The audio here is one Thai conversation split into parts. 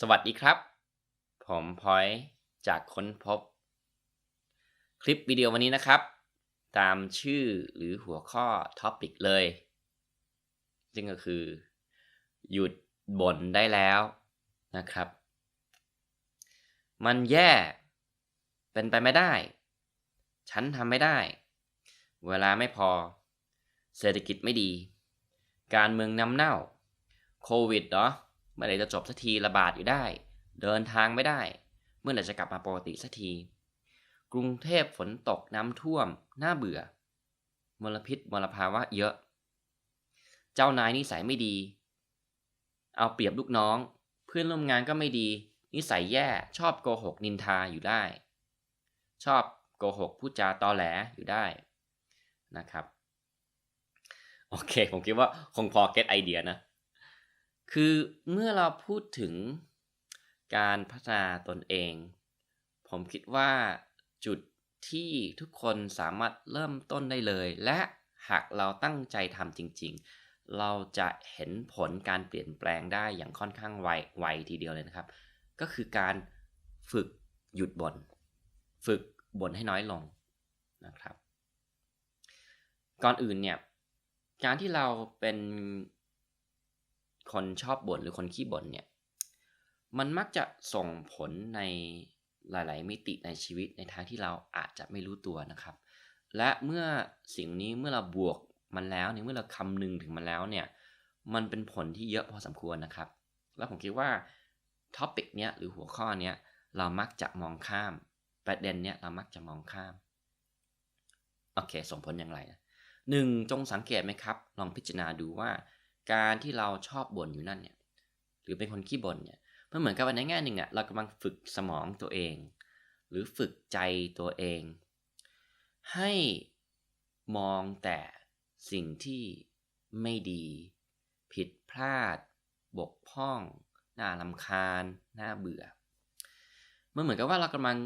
สวัสดีครับ ผมพอยจากค้นพบ คลิปวิดีโอวันนี้นะครับ ตามชื่อหรือหัวข้อท็อปิกเลย ซึ่งก็คือ หยุดบ่นได้แล้วนะครับ มันแย่ เป็นไปไม่ได้ ฉันทำไม่ได้ เวลาไม่พอ เศรษฐกิจไม่ดี การเมืองน้ำเน่า โควิดเนาะ เมื่อไหร่จะจบสักทีระบาดอยู่ได้ เดินทางไม่ได้ เมื่อไหร่จะกลับมาปกติสักที กรุงเทพฝนตกน้ำท่วมน่าเบื่อ มลพิษมลภาวะเยอะ เจ้านายนิสัยไม่ดี เอาเปรียบลูกน้อง เพื่อนร่วมงานก็ไม่ดี นิสัยแย่ชอบโกหกนินทาอยู่ได้ ชอบโกหกพูดจาตอแหลอยู่ได้นะครับ โอเค ผมคิดว่าคงพอเก็ตไอเดียนะ คือเมื่อเราพูดถึงการพัฒนาตนเอง ผมคิดว่าจุดที่ทุกคนสามารถเริ่มต้นได้เลย และหากเราตั้งใจทำจริง ๆ เราจะเห็นผลการเปลี่ยนแปลงได้อย่างค่อนข้างไวไวทีเดียวเลยนะครับ ก็คือการฝึกหยุดบน่นฝึกบ่นให้น้อยลงนะครับ ก่อนอื่นเนี่ยการที่เราเป็น คนชอบบ่นหรือคนขี้บ่นเนี่ย มันมักจะส่งผลในหลาย ๆ มิติในชีวิตในทางที่เราอาจจะไม่รู้ตัวนะครับ และเมื่อสิ่งนี้เมื่อเราบวกมันแล้วเนี่ยเมื่อเราคำนึงถึงมันแล้วเนี่ย มันเป็นผลที่เยอะพอสมควรนะครับ แล้วผมคิดว่าท็อปิกเนี้ยหรือหัวข้อเนี้ยเรามักจะมองข้าม ประเด็นเนี้ยเรามักจะมองข้าม โอเคส่งผลอย่างไรหนึ่งจงสังเกตไหมครับ ลองพิจารณาดูว่า การที่เราชอบบ่นอยู่นั่นเนี่ยหรือเป็นคนขี้บ่นเนี่ยมันเหมือนกับว่าในแง่หนึ่งอะเรากำลังฝึกสมองตัวเอง หรือฝึกใจตัวเอง ให้มองแต่สิ่งที่ไม่ดี ผิดพลาด บกพร่อง น่าลำคาญ น่าเบื่อ มันเหมือนกับว่าเรากำลัง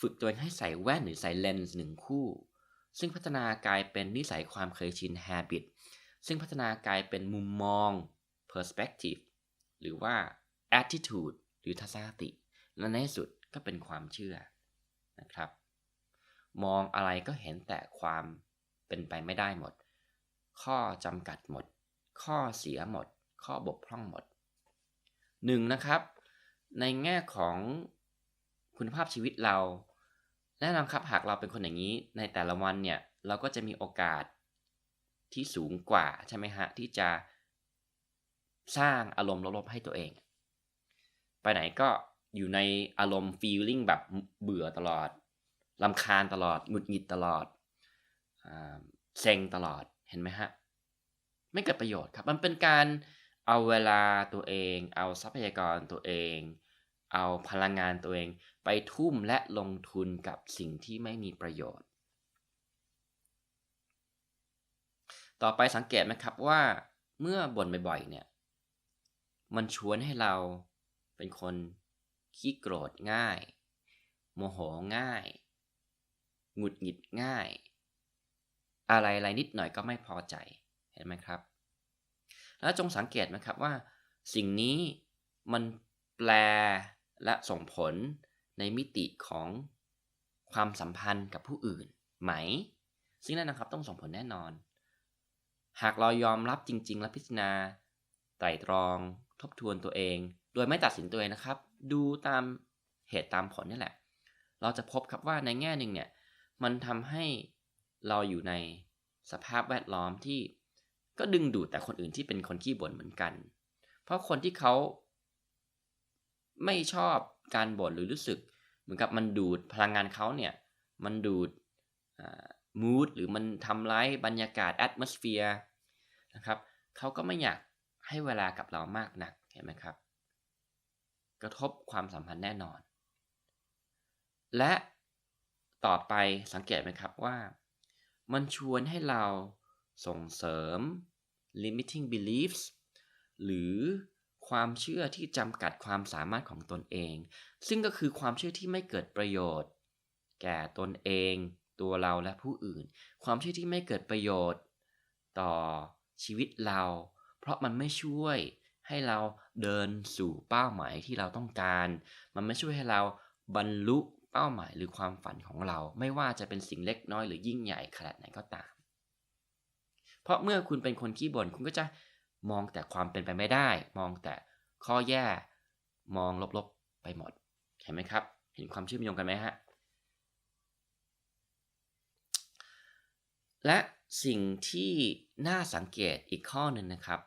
ฝึกตัวเองให้ใส่แว่นหรือใส่เลนส์หนึ่งคู่ ซึ่งพัฒนากลายเป็นนิสัยความเคยชิน habit ซึ่งพัฒนากลายเป็นมุมมอง perspective หรือว่า attitude หรือทัศนคติ และในที่สุดก็เป็นความเชื่อนะครับ มองอะไรก็เห็นแต่ความเป็นไปไม่ได้หมด ข้อจำกัดหมด ข้อเสียหมด ข้อบกพร่องหมดหนึ่งนะครับ ในแง่ของคุณภาพชีวิตเราแน่นอนครับหากเราเป็นคนอย่างนี้ในแต่ละวันเนี่ย เราก็จะมีโอกาส ที่สูงกว่าใช่ไหมฮะที่จะสร้างอารมณ์ลบๆให้ตัวเอง ไปไหนก็อยู่ในอารมณ์ feeling แบบเบื่อตลอดลำคาญตลอดหงุดหงิดตลอดเซ็งตลอดเห็นไหมฮะ ไม่เกิดประโยชน์ครับ มันเป็นการเอาเวลาตัวเอง เอาทรัพยากรตัวเอง เอาพลังงานตัวเอง ไปทุ่มและลงทุนกับสิ่งที่ไม่มีประโยชน์ ต่อไปสังเกตไหมครับว่าเมื่อบ่นบ่อยๆเนี่ย มันชวนให้เราเป็นคนขี้โกรธง่าย โมโหง่าย หงุดหงิดง่าย อะไรๆนิดหน่อยก็ไม่พอใจ เห็นไหมครับ แล้วจงสังเกตไหมครับว่า สิ่งนี้มันแปลและส่งผลในมิติของความสัมพันธ์กับผู้อื่นไหม ซึ่งนั่นนะครับต้องส่งผลแน่นอน หากเรายอมรับจริง ๆ และพิจารณา ไตรตรอง ทบทวนตัวเอง โดยไม่ตัดสินตัวเองนะครับ ดูตามเหตุตามผลนี่แหละ เราจะพบครับว่าในแง่หนึ่งเนี่ย มันทำให้เราอยู่ในสภาพแวดล้อมที่ก็ดึงดูดแต่คนอื่นที่เป็นคนขี้บ่นเหมือนกัน เพราะคนที่เขาไม่ชอบการบ่นหรือรู้สึก เหมือนกับมันดูดพลังงานเขาเนี่ย มันดูดมูดหรือมันทำร้ายบรรยากาศแอดมอสเฟียร์ นะครับเขาก็ไม่อยากให้เวลากับเรามากนักเห็นไหมครับ กระทบความสัมพันธ์แน่นอน และต่อไปสังเกตไหมครับว่า มันชวนให้เราส่งเสริม limiting beliefs หรือความเชื่อที่จำกัดความสามารถของตนเอง ซึ่งก็คือความเชื่อที่ไม่เกิดประโยชน์ แก่ตนเอง ตัวเราและผู้อื่น ความเชื่อที่ไม่เกิดประโยชน์ ต่อ ชีวิตเรา เพราะมันไม่ช่วยให้เราเดินสู่เป้าหมายที่เราต้องการ มันไม่ช่วยให้เราบรรลุเป้าหมายหรือความฝันของเรา ไม่ว่าจะเป็นสิ่งเล็กน้อยหรือยิ่งใหญ่ขนาดไหนก็ตาม เพราะเมื่อคุณเป็นคนขี้บ่นคุณก็จะมองแต่ความเป็นไปไม่ได้ มองแต่ข้อแย่ มองลบๆไปหมด เห็นไหมครับ เห็นความเชื่อมโยงกันไหมฮะ และ สิ่งที่น่าสังเกตอีกข้อหนึ่งนะครับ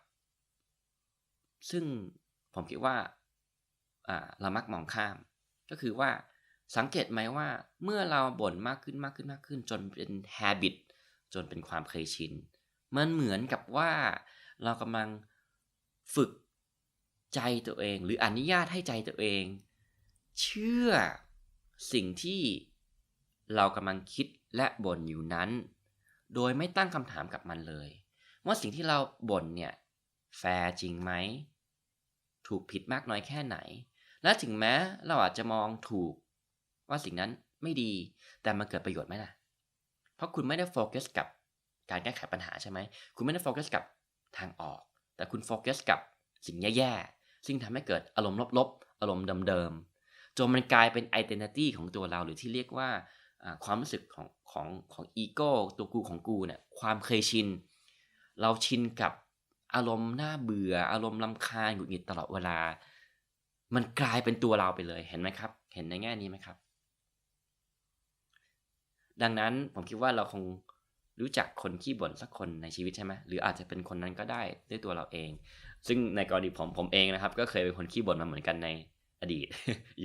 ซึ่งผมคิดว่าเรามักมองข้าม ก็คือว่าสังเกตไหมว่าเมื่อเราบ่นมากขึ้นมากขึ้นมากขึ้น จนเป็น habit จนเป็นความเคยชิน มันเหมือนกับว่าเรากำลังฝึกใจตัวเอง หรืออนุญาตให้ใจตัวเอง เชื่อสิ่งที่เรากำลังคิดและบ่นอยู่นั้น โดยไม่ตั้งคำถามกับมันเลย ว่าสิ่งที่เราบ่นเนี่ยแฟร์จริงไหม ถูกผิดมากน้อยแค่ไหน และถึงแม้เราอาจจะมองถูก ว่าสิ่งนั้นไม่ดี แต่มันเกิดประโยชน์ไหมล่ะ เพราะคุณไม่ได้โฟกัสกับการแก้ไขปัญหาใช่ไหม คุณไม่ได้โฟกัสกับทางออก แต่คุณโฟกัสกับสิ่งแย่ๆ ซึ่งทำให้เกิดอารมณ์ลบๆ อารมณ์เดิมๆ จนมันกลายเป็นไอดีนิตี้ของตัวเราหรือที่เรียกว่า ความรู้สึกของของของอีโก้ตัวกูของกูเนี่ยความเคยชิน เราชินกับอารมณ์น่าเบื่อ อารมณ์ลำคาญหงุดหงิดตลอดเวลา มันกลายเป็นตัวเราไปเลยเห็นไหมครับ เห็นในแง่นี้ไหมครับ ดังนั้นผมคิดว่าเราคงรู้จักคนขี้บ่นสักคนในชีวิตใช่ไหมหรืออาจจะเป็นคนนั้นก็ได้ด้วยตัวเราเอง ซึ่งในกรณีผมผมเองนะครับ ก็เคยเป็นคนขี้บ่นมาเหมือนกันในอดีต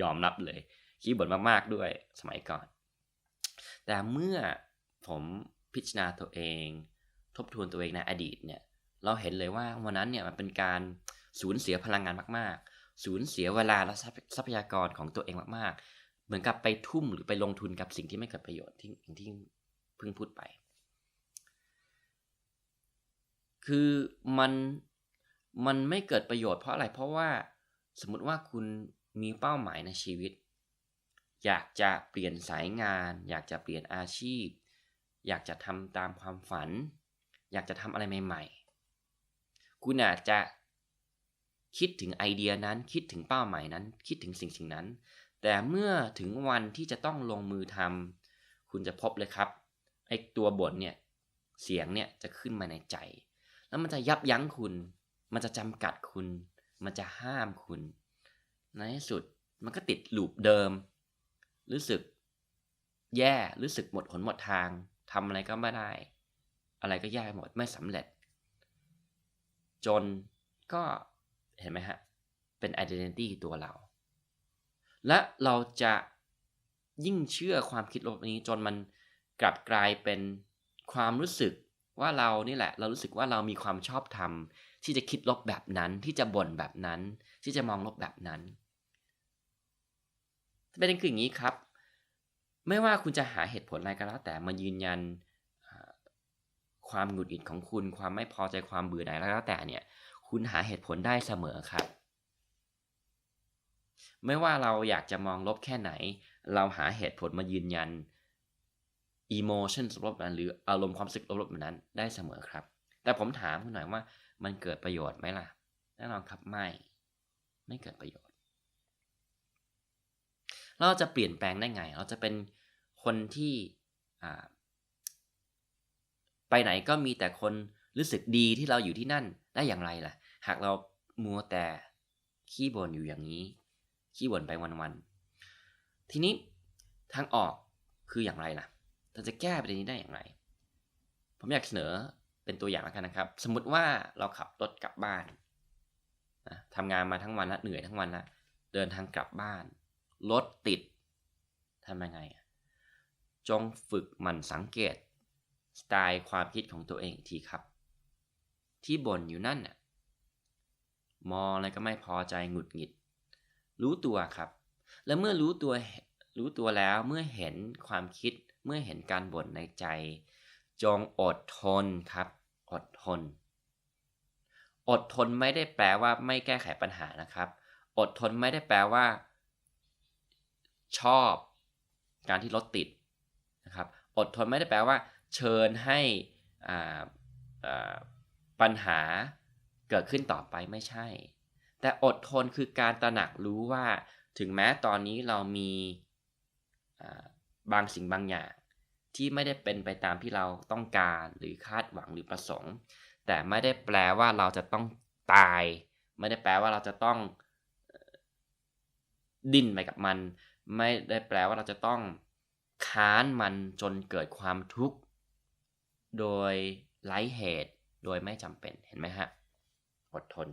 ยอมรับเลย ขี้บ่นมากๆด้วยสมัยก่อน แต่เมื่อผมพิจารณาตัวเอง ทบทวนตัวเองในอดีตเนี่ยเราเห็นเลยว่าวันนั้นเนี่ยมันเป็นการสูญเสียพลังงานมากๆ สูญเสียเวลาและทรัพยากรของตัวเองมากๆ เหมือนกับไปทุ่มหรือไปลงทุนกับสิ่งที่ไม่เกิดประโยชน์ที่อย่างที่เพิ่งพูดไป คือมันมันไม่เกิดประโยชน์เพราะอะไรเพราะว่าสมมติว่าคุณมีเป้าหมายในชีวิต อยากจะเปลี่ยนสายงาน อยากจะเปลี่ยนอาชีพ อยากจะทำตามความฝัน อยากจะทำอะไรใหม่ ๆ คุณอาจจะคิดถึงไอเดียนั้นคิดถึงเป้าหมายนั้น คิดถึงสิ่งสิ่งนั้น แต่เมื่อถึงวันที่จะต้องลงมือทำคุณจะพบเลยครับไอตัวบทเนี่ยเสียงเนี่ยจะขึ้นมาในใจ แล้วมันจะยับยั้งคุณ มันจะจำกัดคุณ มันจะห้ามคุณ ในที่สุดมันก็ติดลูปเดิม รู้สึกแย่ รู้สึกหมดหนหมดทางทำอะไรก็ไม่ได้ อะไรก็แย่หมด ไม่สำเร็จ จนก็เห็นไหมฮะ เป็น identity ตัวเรา และเราจะยิ่งเชื่อความคิดลบนี้จนมันกลับกลายเป็นความรู้สึกว่าเรานี่แหละ เรารู้สึกว่าเรามีความชอบธรรมที่จะคิดลบแบบนั้น ที่จะบ่นแบบนั้น ที่จะมองลบแบบนั้น ประเด็นคืออย่างนี้ครับ ไม่ว่าคุณจะหาเหตุผลอะไรก็แล้วแต่มายืนยันความหงุดหงิดของคุณ ความไม่พอใจความเบื่อหน่ายแล้วแต่เนี่ย คุณหาเหตุผลได้เสมอครับ ไม่ว่าเราอยากจะมองลบแค่ไหน เราหาเหตุผลมายืนยัน emotion ลบนั้นหรืออารมณ์ความรู้สึกลบๆแบบนั้นได้เสมอครับ แต่ผมถามคุณหน่อยว่ามันเกิดประโยชน์ไหมล่ะแน่นอนครับไม่ ไม่เกิดประโยชน์ เราจะเปลี่ยนแปลงได้ไง เราจะเป็นคนที่ไปไหนก็มีแต่คนรู้สึกดีที่เราอยู่ที่นั่นได้อย่างไรล่ะ หากเรามัวแต่ขี้บ่นอยู่อย่างนี้ ขี้บ่นไปวันๆ ทีนี้ทางออกคืออย่างไรล่ะ เราจะแก้ประเด็นนี้ได้อย่างไร ผมอยากเสนอเป็นตัวอย่างแล้วกันนะครับ สมมุติว่าเราขับรถกลับบ้านนะทำงานมาทั้งวันละเหนื่อยทั้งวันละเดินทางกลับบ้าน รถติดทำยังไง จงฝึกมันสังเกต สไตล์ความคิดของตัวเองทีครับ ที่บ่นอยู่นั่นน่ะมองอะไรก็ไม่พอใจหงุดหงิด รู้ตัวครับ แล้วเมื่อรู้ตัวรู้ตัวแล้วเมื่อเห็นความคิดเมื่อเห็นการบ่นในใจ จงอดทนครับ อดทน อดทนไม่ได้แปลว่าไม่แก้ไขปัญหานะครับ อดทนไม่ได้แปลว่า ชอบ การที่รถติดนะครับอดทนไม่ได้แปลว่า เชิญให้ปัญหาเกิดขึ้นต่อไปไม่ใช่ แต่อดทนคือการตระหนักรู้ว่าถึงแม้ตอนนี้เรามีบางสิ่งบางอย่าง ที่ไม่ได้เป็นไปตามที่เราต้องการหรือคาดหวังหรือประสงค์ แต่ไม่ได้แปลว่าเราจะต้องตาย ไม่ได้แปลว่าเราจะต้องดิ้นไปกับมัน ไม่ได้แปลว่าเราจะต้องค้านมันจนเกิดความทุกข์ โดยไร้เหตุโดยไม่จำเป็นเห็นไหมฮะ อดทน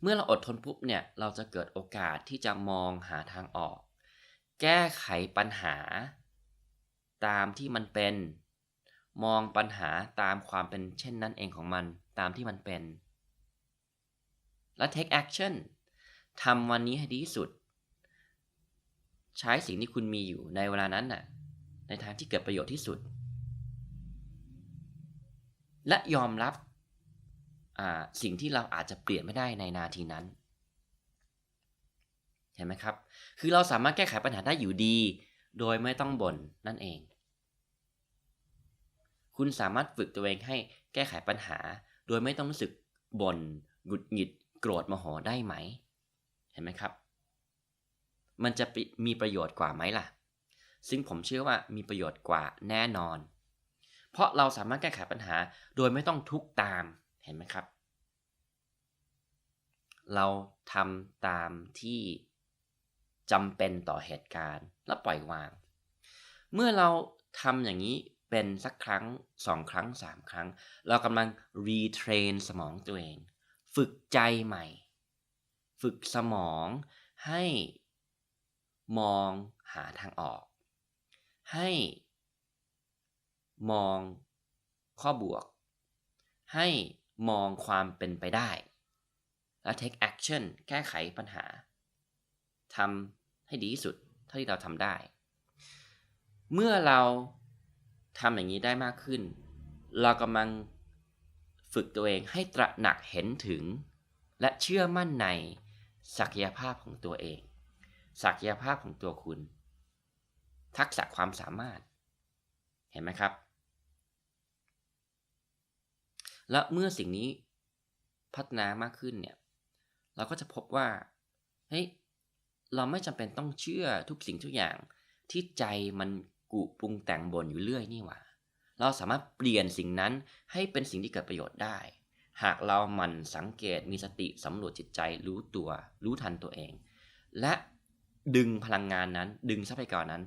เมื่อเราอดทนปุ๊บเนี่ย เราจะเกิดโอกาสที่จะมองหาทางออก แก้ไขปัญหา ตามที่มันเป็น มองปัญหาตามความเป็นเช่นนั้นเองของมันตามที่มันเป็น และ take action ทำวันนี้ให้ดีที่สุด ใช้สิ่งที่คุณมีอยู่ในเวลานั้นน่ะ ในทางที่เกิดประโยชน์ที่สุด และยอมรับสิ่งที่เราอาจจะเปลี่ยนไม่ได้ในนาทีนั้น เห็นไหมครับ คือเราสามารถแก้ไขปัญหาได้อยู่ดี โดยไม่ต้องบ่นนั่นเอง คุณสามารถฝึกตัวเองให้แก้ไขปัญหา โดยไม่ต้องรู้สึกบน่นหงุดหงิด โกรธโมโหได้ไหม เห็นไหมครับ มันจะมีประโยชน์กว่าไหมล่ะ ซึ่งผมเชื่อว่ามีประโยชน์กว่าแน่นอน เพราะเราสามารถแก้ไขปัญหาโดยไม่ต้องทุกตาม เห็นไหมครับ เราทำตามที่จำเป็นต่อเหตุการณ์และปล่อยวาง เมื่อเราทำอย่างนี้เป็นสักครั้งสองครั้งสามครั้ง เรากำลังรีเทรนสมองตัวเอง ฝึกใจใหม่ ฝึกสมองให้ มองหาทางออก ให้ มองข้อบวก ให้มองความเป็นไปได้ และ take action แก้ไขปัญหาทำให้ดีที่สุดเท่าที่เราทำได้ เมื่อเราทำอย่างนี้ได้มากขึ้น เรากำลังฝึกตัวเองให้ตระหนักเห็นถึง และเชื่อมั่นในศักยภาพของตัวเอง ศักยภาพของตัวคุณ ทักษะความสามารถ เห็นไหมครับ และเมื่อสิ่งนี้พัฒนามากขึ้นเนี่ย เราก็จะพบว่า เฮ้ย เราไม่จำเป็นต้องเชื่อทุกสิ่งทุกอย่างที่ใจมันกุปรุงแต่งบนอยู่เรื่อยนี่หว่า เราสามารถเปลี่ยนสิ่งนั้นให้เป็นสิ่งที่เกิดประโยชน์ได้ หากเราหมั่นสังเกตมีสติสำรวจจิตใจรู้ตัว รู้ทันตัวเอง และ ดึงพลังงานนั้น ดึงทรัพยากรนั้น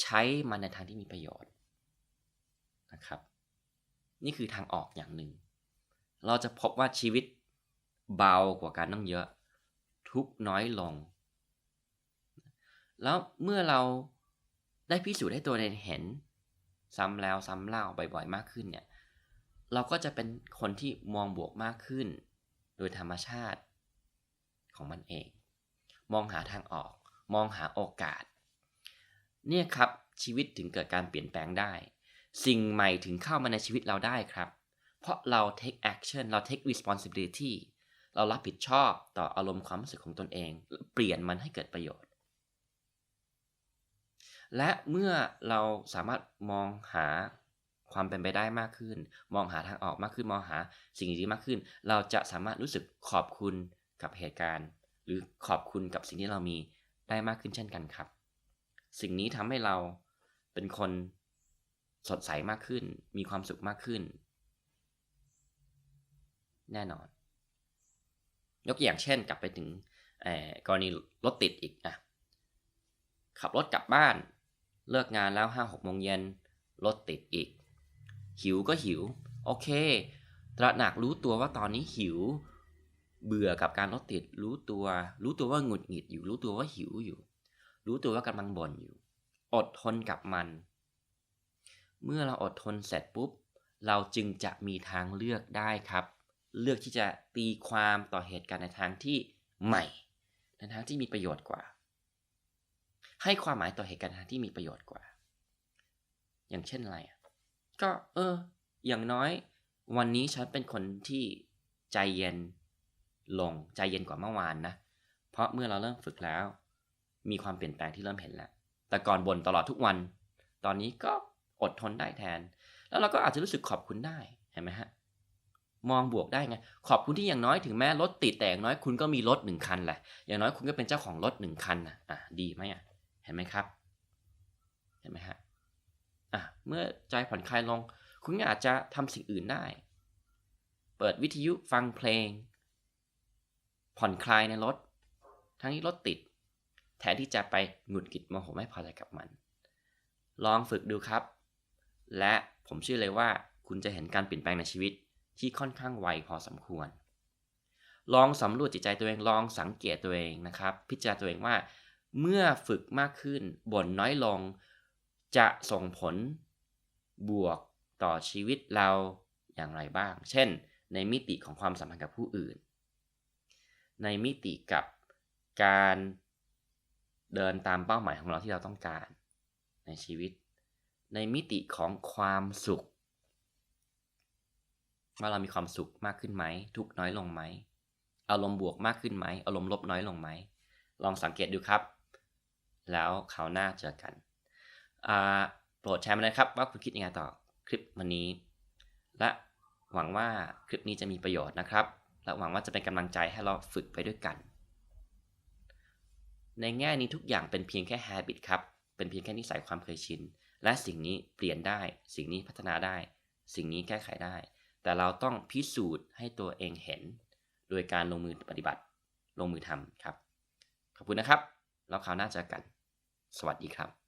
ใช้มันในทางที่มีประโยชน์นะครับ นี่คือทางออกอย่างหนึ่ง เราจะพบว่าชีวิตเบากว่าการต้องเยอะ ทุกน้อยลง แล้วเมื่อเราได้พิสูจน์ให้ตัวเองเห็น ซ้ำแล้วซ้ำเล่าบ่อยๆมากขึ้นเนี่ยเราก็จะเป็นคนที่มองบวกมากขึ้น โดยธรรมชาติของมันเอง มองหาทางออก มองหาโอกาส เนี่ยครับชีวิตถึงเกิดการเปลี่ยนแปลงได้ สิ่งใหม่ถึงเข้ามาในชีวิตเราได้ครับ เพราะเรา take action เรา take responsibility เรารับผิดชอบต่ออารมณ์ความรู้สึกของตนเอง เปลี่ยนมันให้เกิดประโยชน์ และเมื่อเราสามารถมองหาความเป็นไปได้มากขึ้น มองหาทางออกมากขึ้น มองหาสิ่งดีมากขึ้น เราจะสามารถรู้สึกขอบคุณกับเหตุการณ์ หรือขอบคุณกับสิ่งที่เรามีได้มากขึ้นเช่นกันครับ สิ่งนี้ทำให้เราเป็นคนสดใสมากขึ้น มีความสุขมากขึ้น แน่นอน ยกอย่างเช่นกลับไปถึงกรณีรถติดอีกอะขับรถกลับบ้านเลิกงานแล้วห้าหกโมงเย็นรถติดอีก หิวก็หิว โอเค ตระหนักรู้ตัวว่าตอนนี้หิว เบื่อกับการรถติด รู้ตัว รู้ตัวว่าหงุดหงิดอยู่ รู้ตัวว่าหิวอยู่ รู้ตัวว่ากำลังบ่นอยู่ อดทนกับมัน เมื่อเราอดทนเสร็จปุ๊บ เราจึงจะมีทางเลือกได้ครับ เลือกที่จะตีความต่อเหตุการณ์ในทางที่ใหม่ ในทางที่มีประโยชน์กว่า ให้ความหมายต่อเหตุการณ์ทางที่มีประโยชน์กว่า อย่างเช่นอะไรก็เออ อย่างน้อย วันนี้ฉันเป็นคนที่ใจเย็น ลงใจเย็นกว่าเมื่อวานนะ เพราะเมื่อเราเริ่มฝึกแล้ว มีความเปลี่ยนแปลงที่เริ่มเห็นแล้ว แต่ก่อนบ่นตลอดทุกวัน ตอนนี้ก็อดทนได้แทน แล้วเราก็อาจจะรู้สึกขอบคุณได้เห็นไหมฮะมองบวกได้ไง ขอบคุณที่อย่างน้อยถึงแม้รถติดแต่อย่างน้อยคุณก็มีรถหนึ่งคันแหละ อย่างน้อยคุณก็เป็นเจ้าของรถหนึ่งคันนะอะดีไหมอะ เห็นไหมครับ เห็นไหมฮะ อะ เมื่อใจผ่อนคลายลง คุณก็อาจจะทำสิ่งอื่นได้ เปิดวิทยุฟังเพลง ผ่อนคลายในรถ ทั้งที่รถติด แทนที่จะไปหงุดหงิดโมโหไม่พอใจกับมัน ลองฝึกดูครับ และผมเชื่อเลยว่าคุณจะเห็นการเปลี่ยนแปลงในชีวิตที่ค่อนข้างไวพอสมควร ลองสำรวจจิตใจตัวเองลองสังเกตตัวเองนะครับ พิจารณาตัวเองว่า เมื่อฝึกมากขึ้นบ่นน้อยลง จะส่งผลบวกต่อชีวิตเราอย่างไรบ้าง เช่น ในมิติของความสัมพันธ์กับผู้อื่น ในมิติกับการเดินตามเป้าหมายของเราที่เราต้องการในชีวิต ในมิติของความสุข ว่าเรามีความสุขมากขึ้นไหม ทุกน้อยลงไหม อารมณ์บวกมากขึ้นไหม อารมณ์ลบน้อยลงไหม ลองสังเกตดูครับ แล้วคราวหน้าเจอกัน โปรดแชร์มาเลยครับว่าคุณคิดยังไงต่อคลิปวันนี้ และหวังว่าคลิปนี้จะมีประโยชน์นะครับ และหวังว่าจะเป็นกำลังใจให้เราฝึกไปด้วยกัน ในแง่นี้ทุกอย่างเป็นเพียงแค่ habit ครับ เป็นเพียงแค่นิสัยความเคยชิน และสิ่งนี้เปลี่ยนได้ สิ่งนี้พัฒนาได้ สิ่งนี้แก้ไขได้ แต่เราต้องพิสูจน์ให้ตัวเองเห็น โดยการลงมือปฏิบัติ ลงมือทำครับ ขอบคุณนะครับ แล้วคราวหน้าเจอกัน สวัสดีครับ